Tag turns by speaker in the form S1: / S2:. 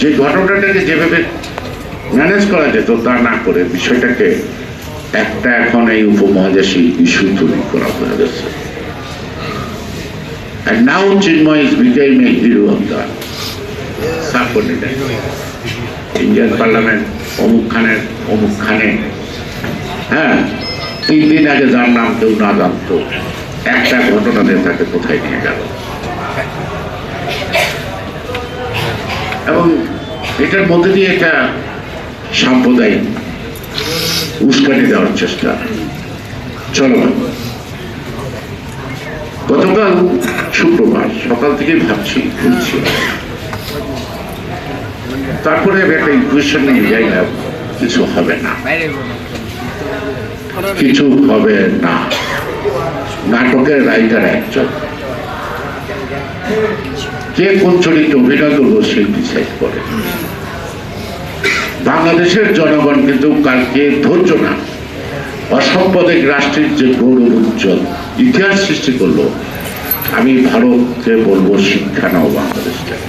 S1: যে ঘটনাটাকে যেভাবে ম্যানেজ করা যেত, তা না করে বিষয়টাকে একটা এখন এই উপমহাদেশী ইস্যু তৈরি করা হয়ে গেছে। অমুক খানের হ্যাঁ তিন দিন আগে যার নাম না জানতো, একটা ঘটনাতে তাকে কোথায় নিয়ে গেল। এবং এটার মধ্যে দিয়ে একটা সাম্প্রদায়িক উস্কানি দেওয়ার চেষ্টা। চলমান গতকাল শুক্রবার সকাল থেকে ভাবছি ঘুরছি তারপরে একটা ইকুয়েশন নিয়ে যাই না কিছু হবে না। কিছু হবে না। নাটকের রাইটার একজন। কে কোন চরিত্রে অভিনয় করব সে ডিসাইড করে। বাংলাদেশের জনগণ কিন্তু কালকে ধৈর্য না। অসম্পদিক রাষ্ট্রের যে গৌরব উজ্জ্বল ইতিহাস সৃষ্টি করল, আমি ভারতকে বলব শিক্ষা নাও বাংলাদেশটাকে।